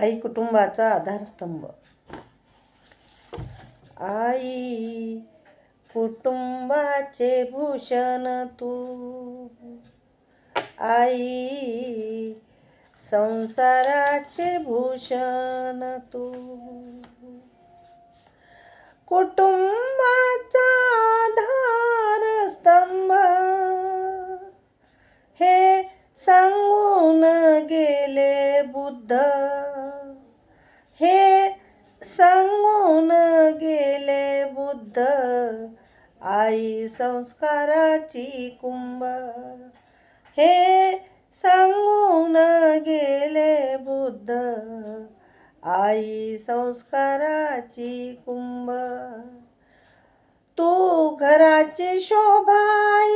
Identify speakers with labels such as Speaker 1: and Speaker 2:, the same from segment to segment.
Speaker 1: आई कुटुंबाचा आधारस्तंभ. आई कुटुंबाचे भूषण तू. आई संसाराचे भूषण तू. कुटुंब सांगून गेले बुद्ध आई संस्काराची कुंभ. हे सांगून गेले बुद्ध आई संस्काराची कुंभ. तू घराची शोभाई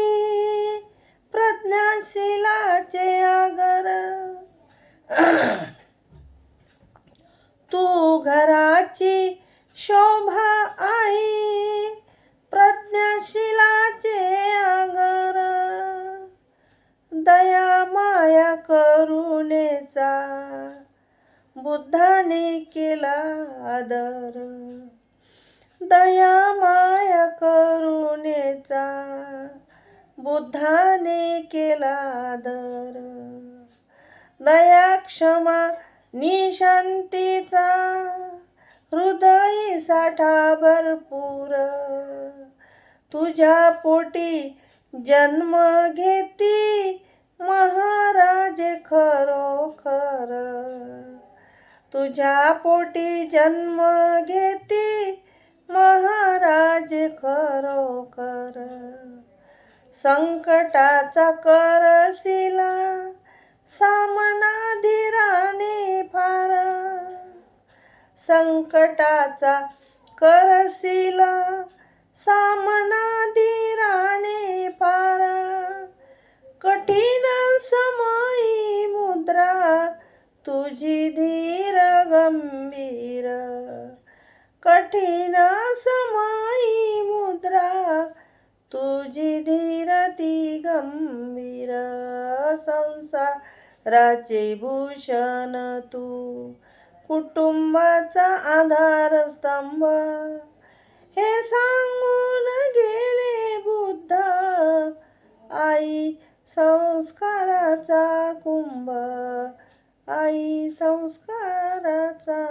Speaker 1: प्रज्ञाशिलाचे आगर तू घराची शोभा आई प्रज्ञाशिलाचे आगर. दया माया करुणेचा बुद्धाने केला आदर. दया माया करुणेचा बुद्धाने केला आदर. दया क्षमा निशांतीचा हृदय साठा भरपूर. तुझ्या पोटी जन्म घेती महाराज खरोखर. तुझ्या पोटी जन्म घेती महाराज खरोखर. संकटाचा करशिला संकटाचा करशिला सामना धीराने पारा. कठीण समयी मुद्रा तुझी धीर गंभीर. कठीण समयी मुद्रा तुझी धीरती गंभीर. संसाराचे भूषण तू कुटुंबाचा आधार स्तंभ. हे सांगून गेले बुद्ध आई संस्काराचा कुंभ. आई संस्काराचा